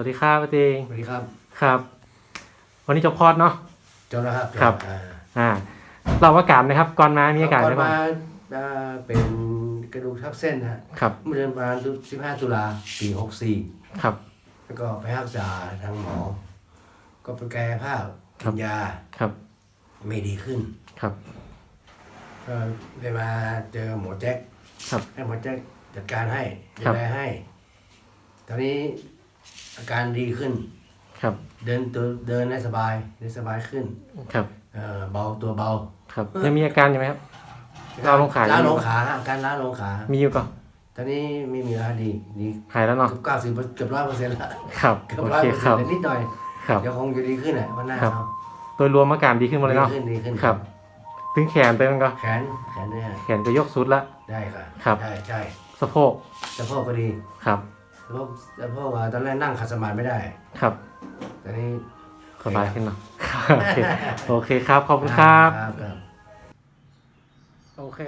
วัสดีครับป้าเตงสวัสดีครับ ครับ วันนี้จบคลอดเนาะ จบแล้วครับครับ อ่าอ่า เราอาการนะครับ ก่อนมามีอาการก่อะไรอนบ้างมาอ่าเป็นกระดูกทับเส้นฮะครับ เมื่อเดือนประมาณ15 ตุลาปี64ครับแล้วก็ไปรักษาทางหมอ ก็ไปกายภาพครักิบ นยาครับ ไม่ดีขึ้น ครับ ก็เลยมาเจอหมอแจ็คครับ ให้หมอแจ็คจัดการให้คดูรับ แลให้ ตอนนี้ อาการดีขึ้น ครับ เดินตัวเดินได้สบายเดินสบายขึ้น ครับ เอ่อเบาตัวเบาครับยังมีอาการอยู่ไหมครับ ล้าวลงขาล้าวลงขาฮะอาการล้าวลงขา มีอยู่ก่อนตอนนี้ไม่มีแล้วดีดีหายแล้วเนาะเก้าสิบเกือบร้อยเปอร์เซ็นต์ละครับเกือบโอร้อยเคเปอร์คเซ็นรับต์นิดหน่อยครับเดี๋ยวคงจะดีขึ้นอะวันหน้าครับเอาโดยรวมอาการดีขึ้นหมดเลยดีเนาะขึ้นดีขึ้นครับ ถึงแขนไปมันก็แขนแขนเนี่ยแขนก็ยกสุดละได้ค่ะครับใช่ใช่สะโพกสะโพกก็ดีครับ สะโพกสะโพกอะตอนแรกนั่งขัดสมาธิไม่ได้ ครับตอนนี้สบายขึ้นเนาะโอเคโอเคครับ ขอบคุณครับ ครับครับโอเค